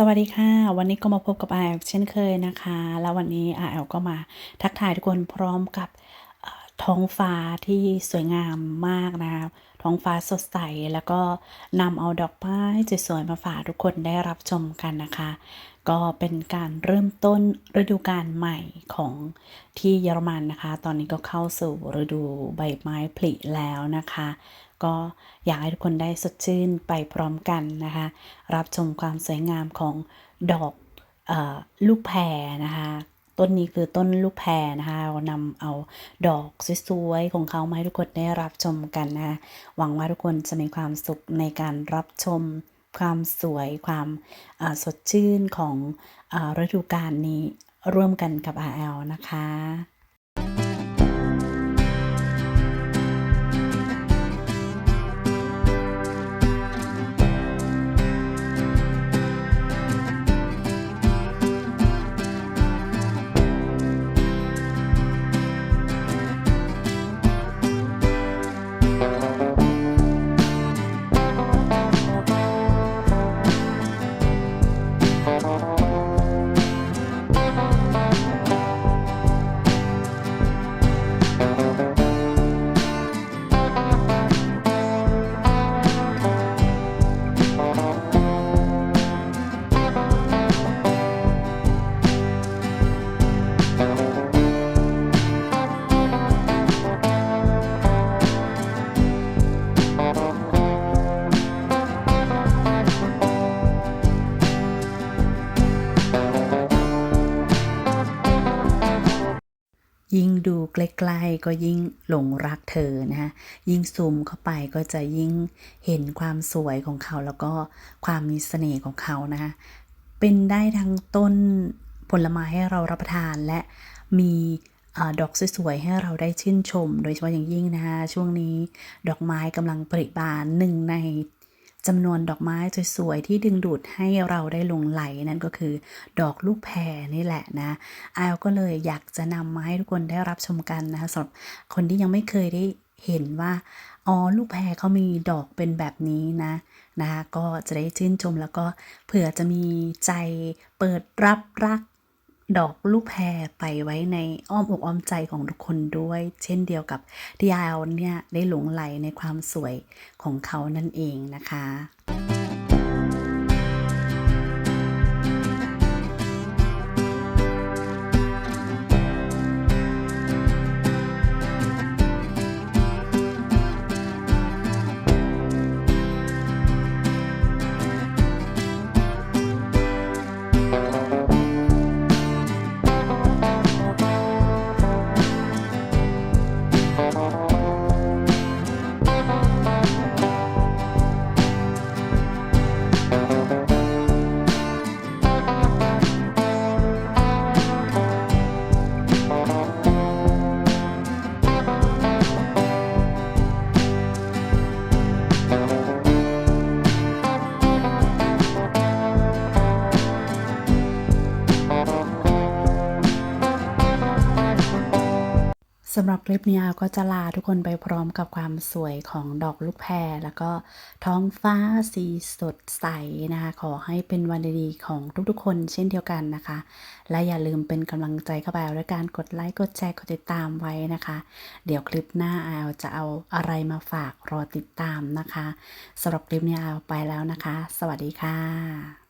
สวัสดีค่ะ วันนี้ก็มาพบกับอแอลเช่นเคยนะคะ แล้ววันนี้อแอลก็มาทักทายทุกคนพร้อมกับท้องฟ้าที่สวยงามมากนะคะท้องฟ้าสดใส แล้วก็นำเอาดอกไม้สวยๆมาฝากทุกคนได้รับชมกันนะคะ ก็เป็นการเริ่มต้นฤดูกาลใหม่ของที่เยอรมันนะคะ ตอนนี้ก็เข้าสู่ฤดูใบไม้ผลิแล้วนะคะ ก็อยากให้ทุกคนได้สดชื่นไปพร้อมกันนะคะ รับชมความสวยงามของดอกออลูกแพรนะคะต้นนี้คือต้นลูกแพรนะคะเรานำเอาดอกสวยๆของเขามาให้ทุกคนได้รับชมกันนะคะหวังว่าทุกคนจะมีความสุขในการรับชมความสวยความาสดชื่นของฤดูกาลนี้ร่วมกันกับ RL นะคะ ยิ่งดูใกล้ๆก็ยิ่งหลงรักเธอนะคะยิ่งซูมเข้าไปก็จะยิ่งเห็นความสวยของเขาแล้วก็ความมีเสน่ห์ของเขานะคะเป็นได้ทั้งต้นผลไม้ให้เรารับประทานและมีอดอกสวยๆ ให้เราได้ชื่นชม โดยเฉพาะอย่างยิ่งนะคะช่วงนี้ดอกไม้กำลังปริบานหนึ่งใน จำนวนดอกไม้สวยๆที่ดึงดูดให้เราได้หลงไหลนั่นก็คือ ดอกลูกแพรนี่แหละนะอายก็เลยอยากจะนำมาให้ทุกคนได้รับชมกันนะคะสำหรับคนที่ยังไม่เคยได้เห็นว่าอ๋อลูกแพรเขามีดอกเป็นแบบนี้นะนะคะก็จะได้ชื่นชมแล้วก็เผื่อจะมีใจเปิดรับรัก ดอกลูกแพรไปไว้ในอ้อมอกอ้อมใจของทุกคนด้วย เช่นเดียวกับที่อาวเนี่ยได้หลงไหลในความสวยของเขานั่นเองนะคะ สำหรับคลิปนี้ก็จะลาทุกคนไปพร้อมกับความสวยของดอกลูกแพร แล้วก็ท้องฟ้าสีสดใสนะคะ ขอให้เป็นวันดีๆของทุกๆคนเช่นเดียวกันนะคะ และอย่าลืมเป็นกำลังใจเข้าไปด้วยการกดไลค์ กดแชร์ กดติดตามไว้นะคะ เดี๋ยวคลิปหน้าอาวจะเอาอะไรมาฝากรอติดตามนะคะสำหรับคลิปนี้อาวไปแล้วนะคะ สวัสดีค่ะ